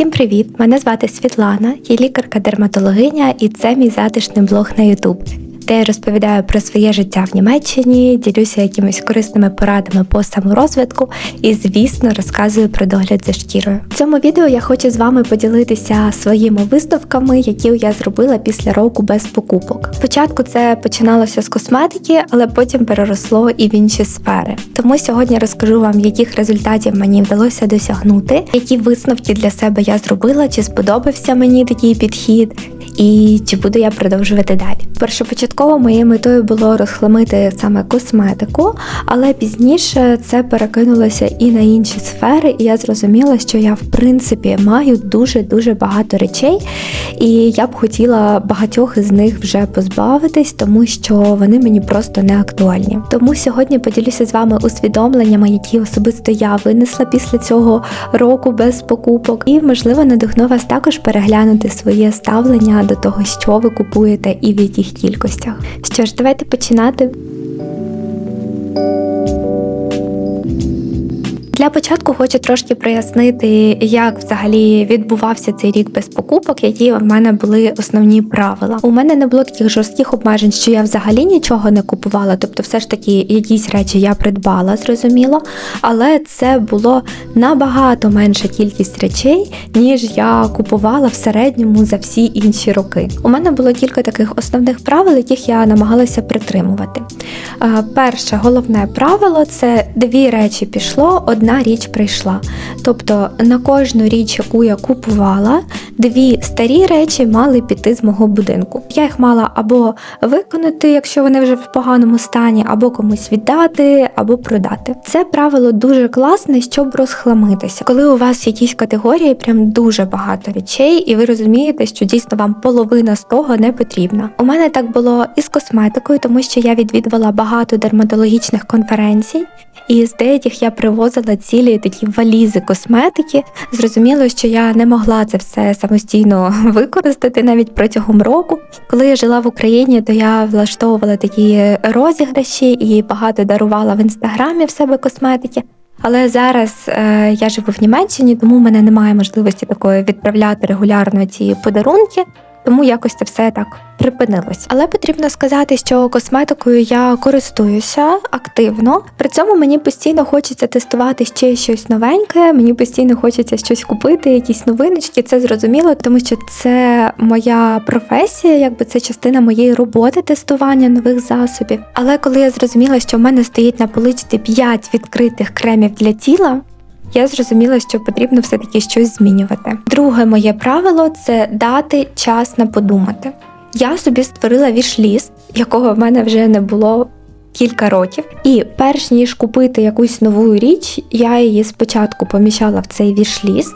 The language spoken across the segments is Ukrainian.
Всім привіт! Мене звати Світлана, я лікарка-дерматологиня, і це мій затишний блог на YouTube, де я розповідаю про своє життя в Німеччині, ділюся якимись корисними порадами по саморозвитку і, звісно, розказую про догляд за шкірою. В цьому відео я хочу з вами поділитися своїми виставками, які я зробила після року без покупок. Спочатку це починалося з косметики, але потім переросло і в інші сфери. Тому сьогодні розкажу вам, яких результатів мені вдалося досягнути, які висновки для себе я зробила, чи сподобався мені такий підхід, і чи буду я продовжувати далі. Першопочатково моєю метою було розхламити саме косметику, але пізніше це перекинулося і на інші сфери, і я зрозуміла, що я в принципі маю дуже дуже багато речей, і я б хотіла багатьох із них вже позбавитись, тому що вони мені просто не актуальні. Тому сьогодні поділюся з вами усвідомленнями, які особисто я винесла після цього року без покупок, і можливо надихну вас також переглянути своє ставлення до того, що ви купуєте і в яких кількостях. Що ж, давайте починати. Для початку хочу трошки прояснити, як взагалі відбувався цей рік без покупок, які в мене були основні правила. У мене не було таких жорстких обмежень, що я взагалі нічого не купувала, тобто, все ж таки, якісь речі я придбала, зрозуміло, але це було набагато менша кількість речей, ніж я купувала в середньому за всі інші роки. У мене було кілька таких основних правил, яких я намагалася притримувати. Перше головне правило це дві речі пішло, одна одна річ прийшла. Тобто на кожну річ, яку я купувала, дві старі речі мали піти з мого будинку. Я їх мала або виконати, якщо вони вже в поганому стані, або комусь віддати, або продати. Це правило дуже класне, щоб розхламитися. Коли у вас в якійсь категорії прям дуже багато речей, і ви розумієте, що дійсно вам половина з того не потрібна. У мене так було і з косметикою, тому що я відвідувала багато дерматологічних конференцій. І з деяких я привозила цілі такі валізи косметики. Зрозуміло, що я не могла це все самостійно використати навіть протягом року. Коли я жила в Україні, то я влаштовувала такі розіграші і багато дарувала в інстаграмі в себе косметики. Але зараз е, я живу в Німеччині, тому в мене немає можливості такої відправляти регулярно ці подарунки тому якось це все так припинилось. Але потрібно сказати, що косметикою я користуюся активно. При цьому мені постійно хочеться тестувати ще щось новеньке. Мені постійно хочеться щось купити, якісь новиночки. Це зрозуміло, тому що це моя професія, якби це частина моєї роботи тестування нових засобів. Але коли я зрозуміла, що в мене стоїть на поличці 5 відкритих кремів для тіла я зрозуміла, що потрібно все-таки щось змінювати. Друге моє правило це дати час на подумати. Я собі створила вішліст, якого в мене вже не було кілька років. І перш ніж купити якусь нову річ, я її спочатку поміщала в цей вішліст,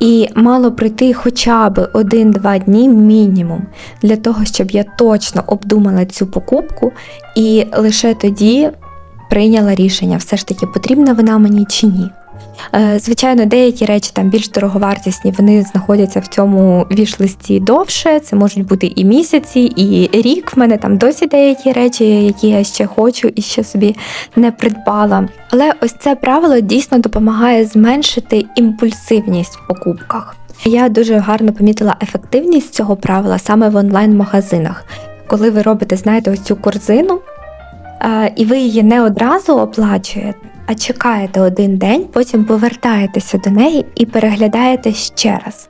і мало пройти хоча б один-два дні мінімум для того, щоб я точно обдумала цю покупку, і лише тоді прийняла рішення, все ж таки потрібна вона мені чи ні. Е, звичайно, деякі речі там більш дороговартісні, вони знаходяться в цьому вішлисті довше. Це можуть бути і місяці, і рік. В мене там досі деякі речі, які я ще хочу і ще собі не придбала. Але ось це правило дійсно допомагає зменшити імпульсивність в покупках. Я дуже гарно помітила ефективність цього правила саме в онлайн-магазинах. Коли ви робите, знаєте, ось цю корзину, е, і ви її не одразу оплачуєте а чекаєте один день, потім повертаєтеся до неї і переглядаєте ще раз.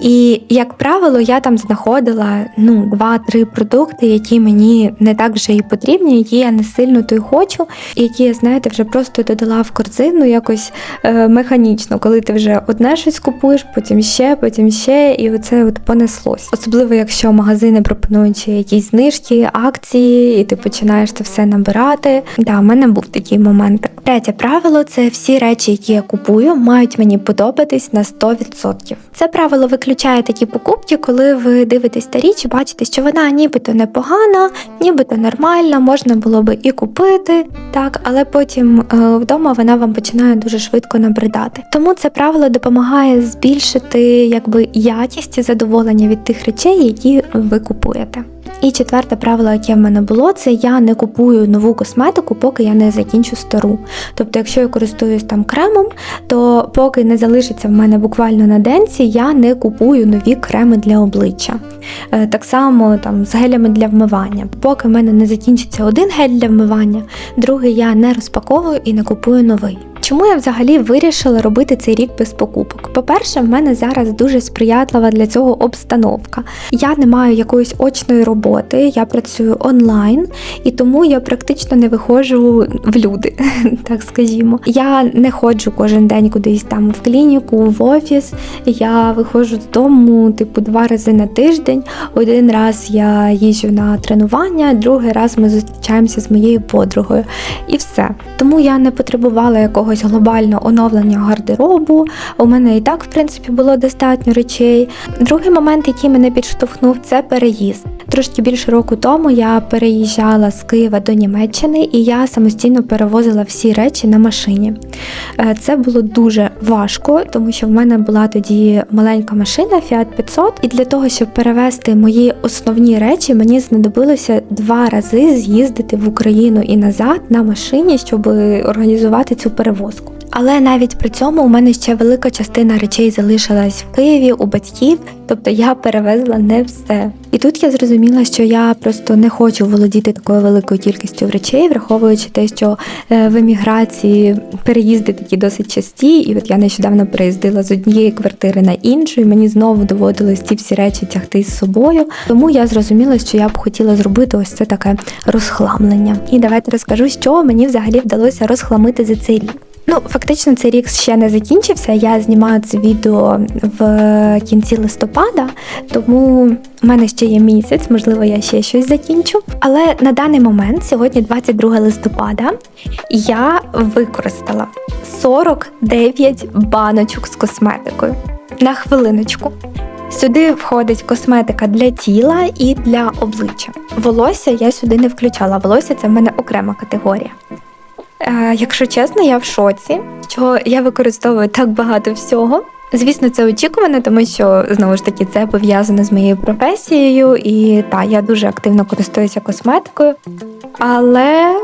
І, як правило, я там знаходила ну, два-три продукти, які мені не так вже і потрібні, які я не сильно то й хочу, які я, знаєте, вже просто додала в корзину якось е, механічно, коли ти вже одне щось купуєш, потім ще, потім ще, і оце от понеслось. Особливо, якщо магазини пропонують якісь знижки, акції, і ти починаєш це все набирати. Да, в мене був такий момент. Третє правило це всі речі, які я купую, мають мені подобатись на 100%. Це правило виключає такі покупки, коли ви дивитесь та річ бачите, що вона нібито непогана, нібито нормальна, можна було би і купити, так, але потім е, вдома вона вам починає дуже швидко набридати. Тому це правило допомагає збільшити якби якість і задоволення від тих речей, які ви купуєте. І четверте правило, яке в мене було, це я не купую нову косметику, поки я не закінчу стару. Тобто, якщо я користуюсь там кремом, то поки не залишиться в мене буквально на денці, я не купую нові креми для обличчя. Е, Так само там з гелями для вмивання. Поки в мене не закінчиться один гель для вмивання, другий я не розпаковую і не купую новий. Чому я взагалі вирішила робити цей рік без покупок? По-перше, в мене зараз дуже сприятлива для цього обстановка. Я не маю якоїсь очної роботи, я працюю онлайн, і тому я практично не виходжу в люди, так скажімо. Я не ходжу кожен день кудись там в клініку, в офіс. Я виходжу з дому, типу, два рази на тиждень. Один раз я їжджу на тренування, другий раз ми зустрічаємося з моєю подругою. І все. Тому я не потребувала якогось глобального оновлення гардеробу. У мене і так, в принципі, було достатньо речей. Другий момент, який мене підштовхнув, це переїзд. Трошки більше року тому я переїжджала з Києва до Німеччини і я самостійно перевозила всі речі на машині. Е, Це було дуже важко, тому що в мене була тоді маленька машина Fiat 500, і для того, щоб перевезти мої основні речі, мені знадобилося два рази з'їздити в Україну і назад на машині, щоб організувати цю перевозку. Але навіть при цьому у мене ще велика частина речей залишилась в Києві у батьків, тобто я перевезла не все. І тут я зрозуміла, що я просто не хочу володіти такою великою кількістю речей, враховуючи те, що е, в еміграції переїзди такі досить часті, і от я нещодавно переїздила з однієї квартири на іншу, і мені знову доводилось ці всі речі тягти з собою. Тому я зрозуміла, що я б хотіла зробити ось це таке розхламлення. І давайте розкажу, що мені взагалі вдалося розхламити за цей рік. Ну, фактично, цей рік ще не закінчився. Я знімаю це відео в кінці листопада, тому в мене ще є місяць, можливо, я ще щось закінчу. Але на даний момент, сьогодні 22 листопада, я використала 49 баночок з косметикою. На хвилиночку. Сюди входить косметика для тіла і для обличчя. Волосся я сюди не включала. Волосся це в мене окрема категорія. Е, якщо чесно, я в шоці, що я використовую так багато всього. Звісно, це очікувано, тому що знову ж таки це пов'язано з моєю професією, і та я дуже активно користуюся косметикою. Але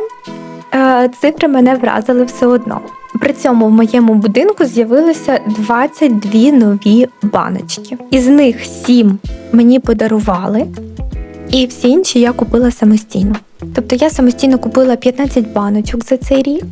е, цифри мене вразили все одно. При цьому в моєму будинку з'явилося 22 нові баночки. Із них 7 мені подарували, і всі інші я купила самостійно. Тобто я самостійно купила 15 баночок за цей рік.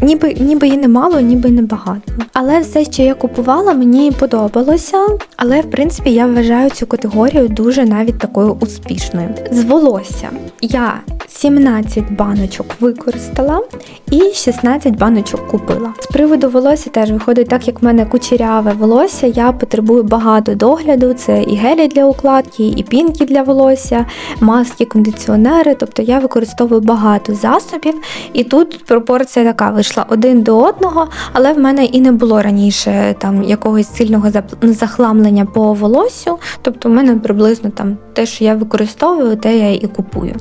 Ніби ніби і немало, ніби і небагато. Але все, що я купувала, мені подобалося. Але в принципі я вважаю цю категорію дуже навіть такою успішною. З волосся я 17 баночок використала і 16 баночок купила. З приводу волосся теж виходить так, як в мене кучеряве волосся. Я потребую багато догляду. Це і гелі для укладки, і пінки для волосся, маски, кондиціонери. Тобто я використовую багато засобів, і тут пропорція така вийшла один до одного, але в мене і не було раніше там якогось сильного захламлення по волоссю. Тобто, в мене приблизно там те, що я використовую, те я і купую.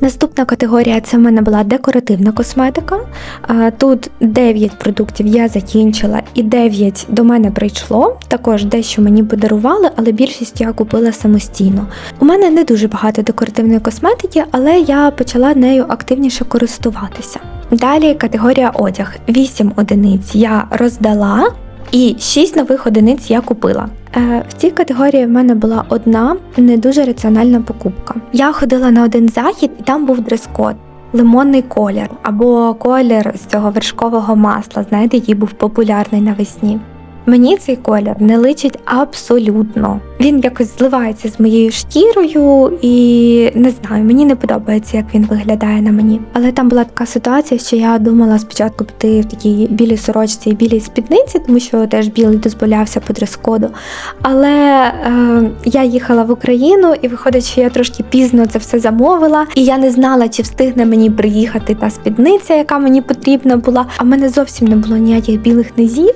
Наступна категорія це в мене була декоративна косметика. Тут 9 продуктів я закінчила, і 9 до мене прийшло. Також дещо мені подарували, але більшість я купила самостійно. У мене не дуже багато декоративної косметики, але я почала нею активніше користуватися. Далі категорія одяг. 8 одиниць я роздала. І 6 нових одиниць я купила. Е, В цій категорії в мене була одна не дуже раціональна покупка. Я ходила на один захід, і там був дрес-код. Лимонний колір або колір з цього вершкового масла, знаєте, який був популярний навесні. Мені цей колір не личить абсолютно. Він якось зливається з моєю шкірою, і не знаю, мені не подобається, як він виглядає на мені. Але там була така ситуація, що я думала спочатку піти в такій білій сорочці і білій спідниці, тому що теж білий дозволявся по дрес-коду. Але е, я їхала в Україну, і виходить, що я трошки пізно це все замовила, і я не знала, чи встигне мені приїхати та спідниця, яка мені потрібна була. А в мене зовсім не було ніяких білих низів.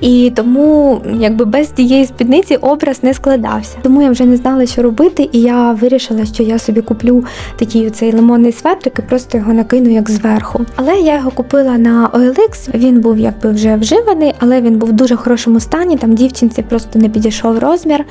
І тому, якби без тієї спідниці образ не складався. Тому я вже не знала, що робити, і я вирішила, що я собі куплю такий цей лимонний светрик і просто його накину як зверху. Але я його купила на OLX, Він був якби вже вживаний, але він був в дуже хорошому стані. Там дівчинці просто не підійшов розмір.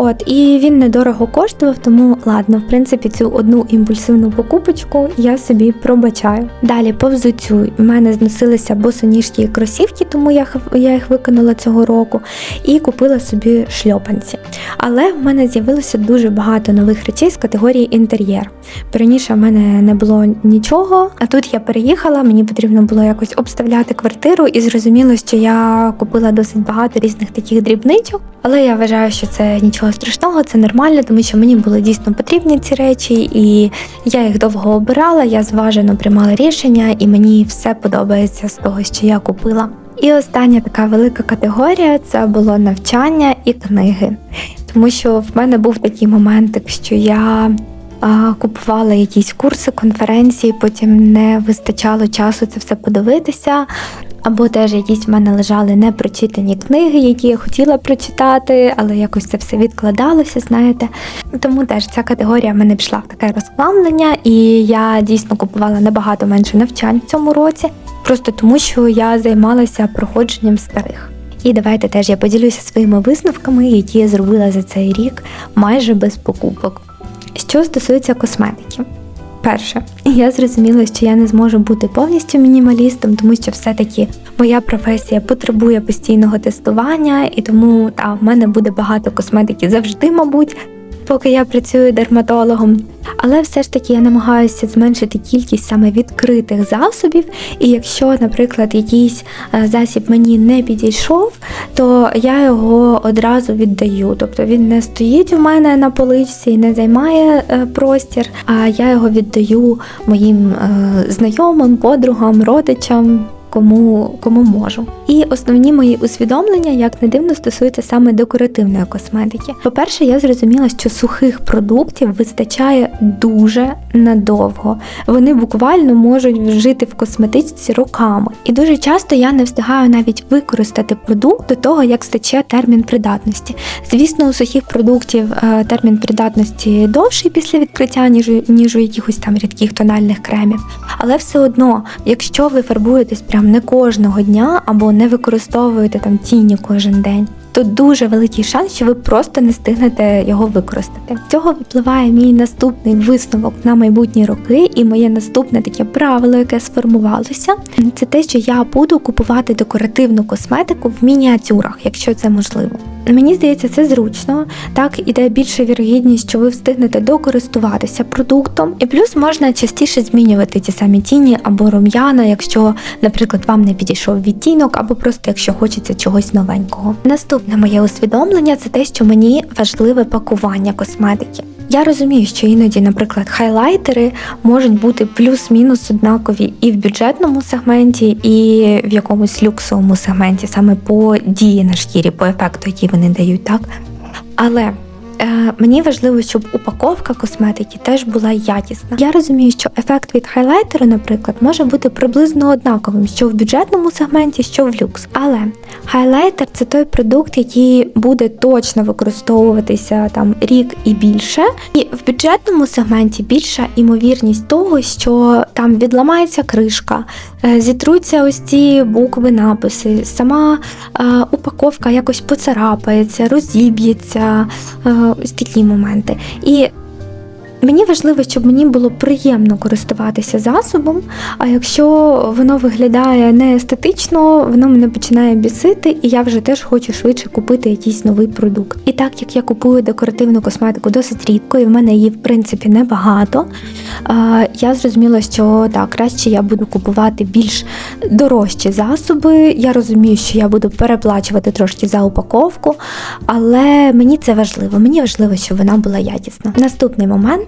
От і він недорого коштував, тому ладно, в принципі, цю одну імпульсивну покупочку я собі пробачаю. Далі по взуттю в мене зносилися босоніжки і кросівки, тому я, я їх виконала цього року і купила собі шльопанці. Але в мене з'явилося дуже багато нових речей з категорії інтер'єр. Раніше в мене не було нічого, а тут я переїхала, мені потрібно було якось обставляти квартиру, і зрозуміло, що я купила досить багато різних таких дрібничок. Але я вважаю, що це нічого страшного, це нормально, тому що мені були дійсно потрібні ці речі, і я їх довго обирала, я зважено приймала рішення, і мені все подобається з того, що я купила. І остання така велика категорія це було навчання і книги. Тому що в мене був такий моментик, що я а, купувала якісь курси, конференції, потім не вистачало часу це все подивитися. Або теж якісь в мене лежали непрочитані книги, які я хотіла прочитати, але якось це все відкладалося, знаєте. Тому теж ця категорія в мене пішла в таке розкламлення, і я дійсно купувала набагато менше навчань в цьому році, просто тому що я займалася проходженням старих. І давайте теж я поділюся своїми висновками, які я зробила за цей рік майже без покупок. Що стосується косметики. Перше, я зрозуміла, що я не зможу бути повністю мінімалістом, тому що все-таки моя професія потребує постійного тестування, і тому та, в мене буде багато косметики завжди, мабуть, поки я працюю дерматологом. Але все ж таки я намагаюся зменшити кількість саме відкритих засобів. І якщо, наприклад, якийсь е, засіб мені не підійшов, то я його одразу віддаю. Тобто він не стоїть у мене на поличці і не займає е, простір, а я його віддаю моїм е, знайомим, подругам, родичам. Кому кому можу, і основні мої усвідомлення, як не дивно, стосуються саме декоративної косметики. По-перше, я зрозуміла, що сухих продуктів вистачає дуже надовго. Вони буквально можуть жити в косметичці роками. І дуже часто я не встигаю навіть використати продукт до того, як стече термін придатності. Звісно, у сухих продуктів е, термін придатності довший після відкриття, ніж, ніж у якихось там рідких тональних кремів. Але все одно, якщо ви фарбуєтесь прям не кожного дня або не використовуєте там тіні кожен день. То дуже великий шанс, що ви просто не встигнете його використати. З цього випливає мій наступний висновок на майбутні роки, і моє наступне таке правило, яке сформувалося, це те, що я буду купувати декоративну косметику в мініатюрах, якщо це можливо. Мені здається, це зручно. Так іде більша вірогідність, що ви встигнете докористуватися продуктом, і плюс можна частіше змінювати ті самі тіні або рум'яна, якщо, наприклад, вам не підійшов відтінок, або просто якщо хочеться чогось новенького. Наступне моє усвідомлення це те, що мені важливе пакування косметики. Я розумію, що іноді, наприклад, хайлайтери можуть бути плюс-мінус однакові і в бюджетному сегменті, і в якомусь люксовому сегменті, саме по дії на шкірі, по ефекту, який вони дають, так? Але мені важливо, щоб упаковка косметики теж була якісна. Я розумію, що ефект від хайлайтеру, наприклад, може бути приблизно однаковим, що в бюджетному сегменті, що в люкс. Але хайлайтер це той продукт, який буде точно використовуватися там рік і більше. І в бюджетному сегменті більша імовірність того, що там відламається кришка, е, зітруться ось ці букви, написи, сама е, упаковка якось поцарапається, розіб'ється, е, ось такі моменти. І Мені важливо, щоб мені було приємно користуватися засобом, а якщо воно виглядає не естетично, воно мене починає бісити, і я вже теж хочу швидше купити якийсь новий продукт. І так як я купую декоративну косметику досить рідко, і в мене її в принципі небагато, я зрозуміла, що так, краще я буду купувати більш дорожчі засоби. Я розумію, що я буду переплачувати трошки за упаковку, але мені це важливо. Мені важливо, щоб вона була якісна. Наступний момент.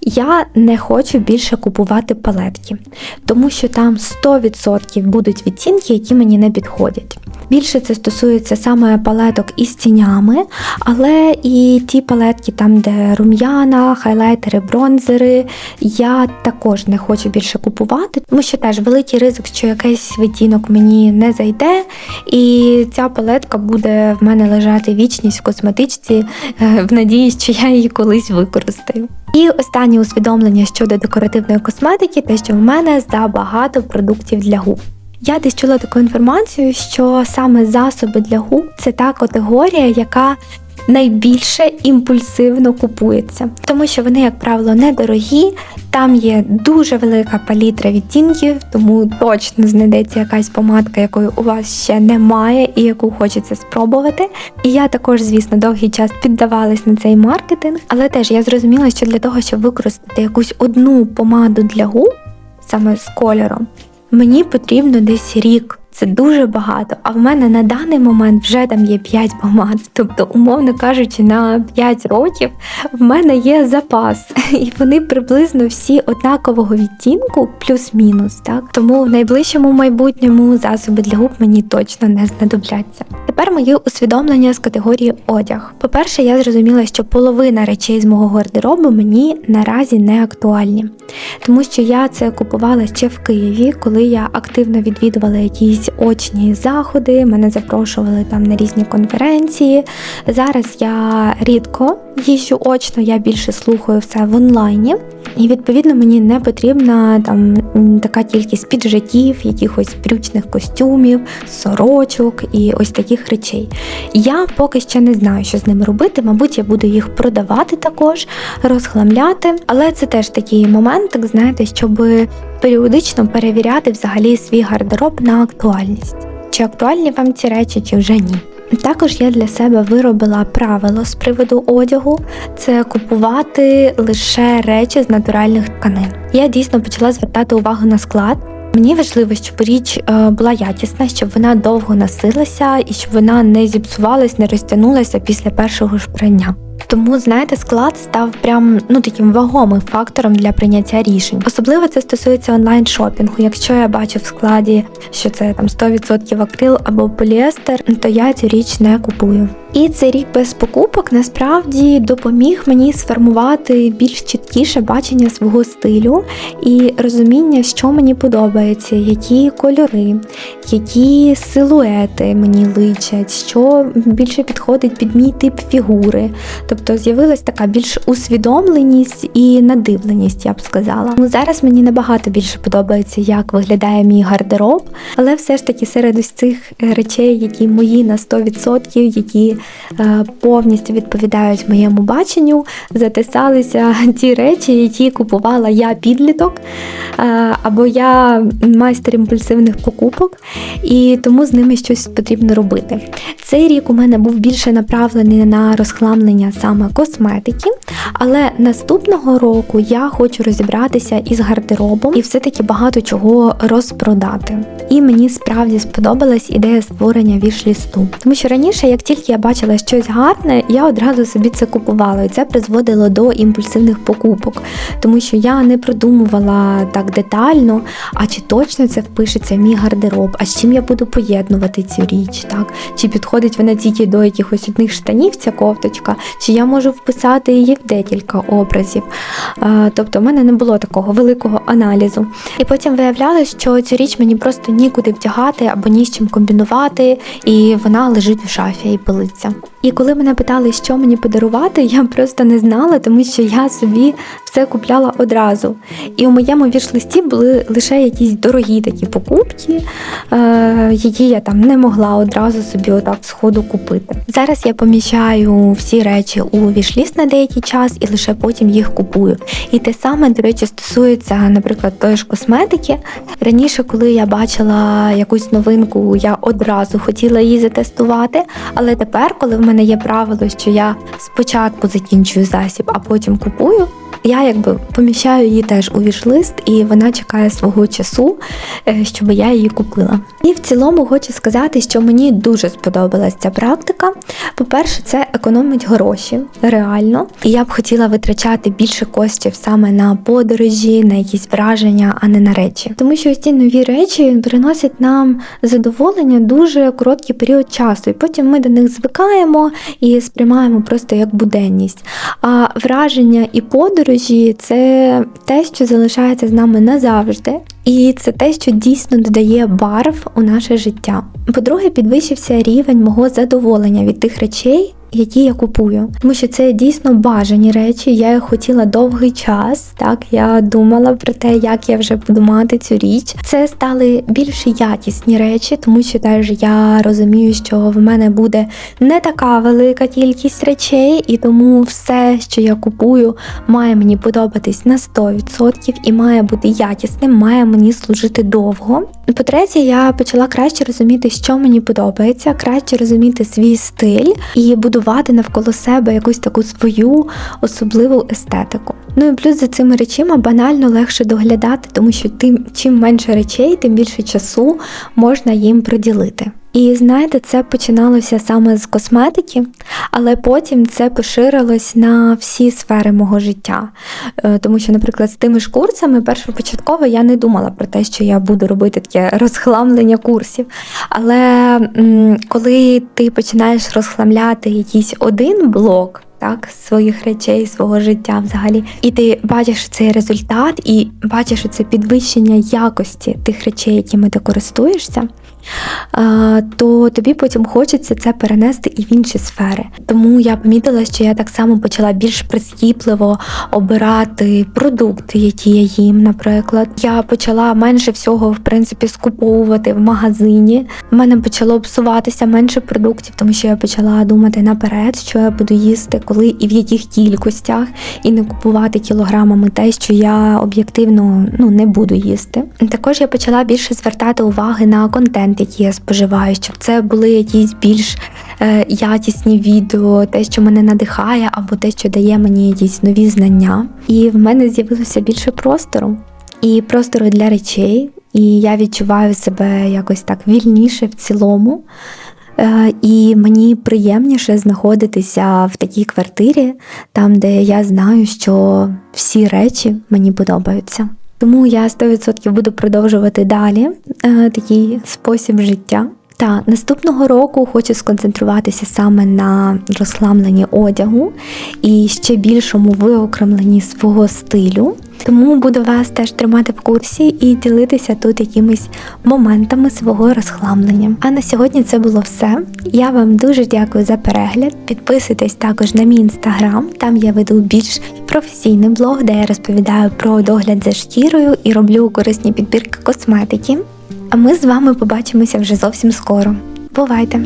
Я не хочу більше купувати палетки, тому що там 100% будуть відтінки, які мені не підходять. Більше це стосується саме палеток із тінями, але і ті палетки, там, де рум'яна, хайлайтери, бронзери, я також не хочу більше купувати, тому що теж великий ризик, що якийсь відтінок мені не зайде, і ця палетка буде в мене лежати вічність в косметичці е, в надії, що я її колись використаю. І останнє усвідомлення щодо декоративної косметики, те, що в мене забагато продуктів для губ. Я десь чула таку інформацію, що саме засоби для губ це та категорія, яка найбільше імпульсивно купується, тому що вони, як правило, недорогі. Там є дуже велика палітра відтінків, тому точно знайдеться якась помадка, якої у вас ще немає і яку хочеться спробувати. І я також, звісно, довгий час піддавалась на цей маркетинг, але теж я зрозуміла, що для того, щоб використати якусь одну помаду для губ, саме з кольором, мені потрібно десь рік. Це дуже багато. А в мене на даний момент вже там є 5 помад. Тобто, умовно кажучи, на 5 років в мене є запас, і вони приблизно всі однакового відтінку, плюс-мінус. Так тому в найближчому майбутньому засоби для губ мені точно не знадобляться. Тепер мої усвідомлення з категорії одяг. По-перше, я зрозуміла, що половина речей з мого гардеробу мені наразі не актуальні, тому що я це купувала ще в Києві, коли я активно відвідувала якісь якісь очні заходи, мене запрошували там на різні конференції. Зараз я рідко їжджу очно, я більше слухаю все в онлайні. І відповідно мені не потрібна там така кількість піджаків, якихось брючних костюмів, сорочок і ось таких речей. Я поки ще не знаю, що з ними робити. Мабуть, я буду їх продавати також, розхламляти. Але це теж такий момент, так знаєте, щоб періодично перевіряти взагалі свій гардероб на актуальність. Чи актуальні вам ці речі, чи вже ні. Також я для себе виробила правило з приводу одягу це купувати лише речі з натуральних тканин. Я дійсно почала звертати увагу на склад. Мені важливо, щоб річ е, була якісна, щоб вона довго носилася і щоб вона не зіпсувалась, не розтягнулася після першого ж прання. Тому, знаєте, склад став прям ну таким вагомим фактором для прийняття рішень. Особливо це стосується онлайн-шопінгу. Якщо я бачу в складі, що це там 100% акрил або поліестер, то я цю річ не купую. І цей рік без покупок насправді допоміг мені сформувати більш чіткіше бачення свого стилю і розуміння, що мені подобається, які кольори, які силуети мені личать, що більше підходить під мій тип фігури. Тобто з'явилась така більш усвідомленість і надивленість, я б сказала. Ну, Зараз мені набагато більше подобається, як виглядає мій гардероб, але все ж таки серед ось цих речей, які мої на 100%, які Е, повністю відповідають моєму баченню, затисалися ті речі, які купувала я підліток, е, або я майстер імпульсивних покупок, і тому з ними щось потрібно робити. Цей рік у мене був більше направлений на розхламлення саме косметики, але наступного року я хочу розібратися із гардеробом і все-таки багато чого розпродати. І мені справді сподобалась ідея створення віш-лісту. Тому що раніше, як тільки я бачила щось гарне, я одразу собі це купувала, і це призводило до імпульсивних покупок, тому що я не продумувала так детально, а чи точно це впишеться в мій гардероб, а з чим я буду поєднувати цю річ, так? Чи підходить вона тільки до якихось одних штанів, ця кофточка, чи я можу вписати її в декілька образів. Тобто в мене не було такого великого аналізу. І потім виявлялося, що цю річ мені просто нікуди вдягати або ні з чим комбінувати, і вона лежить у шафі і пилиться. І коли мене питали, що мені подарувати, я просто не знала, тому що я собі все купляла одразу. І у моєму віш-листі були лише якісь дорогі такі покупки, е, які я там не могла одразу собі отак сходу купити. Зараз я поміщаю всі речі у віш-ліст на деякий час і лише потім їх купую. І те саме, до речі, стосується, наприклад, тої ж косметики. Раніше, коли я бачила якусь новинку, я одразу хотіла її затестувати. Але тепер, коли в мене є правило, що я спочатку закінчую засіб, а потім купую я якби поміщаю її теж у вішлист, і вона чекає свого часу, е, щоб я її купила. І в цілому хочу сказати, що мені дуже сподобалася ця практика. По-перше, це економить гроші реально. І я б хотіла витрачати більше коштів саме на подорожі, на якісь враження, а не на речі. Тому що ось ці нові речі приносять нам задоволення дуже короткий період часу, і потім ми до них звикаємо і сприймаємо просто як буденність. А враження і подорожі подорожі це те, що залишається з нами назавжди, і це те, що дійсно додає барв у наше життя. По-друге, підвищився рівень мого задоволення від тих речей, які я купую, тому що це дійсно бажані речі. Я їх хотіла довгий час. Так я думала про те, як я вже буду мати цю річ. Це стали більш якісні речі, тому що теж я розумію, що в мене буде не така велика кількість речей, і тому все, що я купую, має мені подобатись на 100% і має бути якісним, має мені служити довго. По-третє, я почала краще розуміти, що мені подобається, краще розуміти свій стиль і будувати навколо себе якусь таку свою особливу естетику. Ну і плюс за цими речима банально легше доглядати, тому що тим чим менше речей, тим більше часу можна їм приділити. І знаєте, це починалося саме з косметики, але потім це поширилось на всі сфери мого життя. Е, Тому що, наприклад, з тими ж курсами першопочатково я не думала про те, що я буду робити таке розхламлення курсів. Але коли ти починаєш розхламляти якийсь один блок, так, своїх речей, свого життя взагалі. І ти бачиш цей результат, і бачиш це підвищення якості тих речей, якими ти користуєшся, то тобі потім хочеться це перенести і в інші сфери. Тому я помітила, що я так само почала більш прискіпливо обирати продукти, які я їм, наприклад. Я почала менше всього, в принципі, скуповувати в магазині. У мене почало псуватися менше продуктів, тому що я почала думати наперед, що я буду їсти, коли і в яких кількостях, і не купувати кілограмами те, що я об'єктивно ну, не буду їсти. Також я почала більше звертати уваги на контент, який я споживаю, щоб це були якісь більш е, якісні відео, те, що мене надихає, або те, що дає мені якісь нові знання. І в мене з'явилося більше простору і простору для речей. І я відчуваю себе якось так вільніше в цілому. Е, І мені приємніше знаходитися в такій квартирі, там, де я знаю, що всі речі мені подобаються. Тому я 100% буду продовжувати далі е, такий спосіб життя. Та наступного року хочу сконцентруватися саме на розхламленні одягу і ще більшому виокремленні свого стилю. Тому буду вас теж тримати в курсі і ділитися тут якимись моментами свого розхламлення. А на сьогодні це було все. Я вам дуже дякую за перегляд. Підписуйтесь також на мій інстаграм. Там я веду більш професійний блог, де я розповідаю про догляд за шкірою і роблю корисні підбірки косметики. А ми з вами побачимося вже зовсім скоро. Бувайте!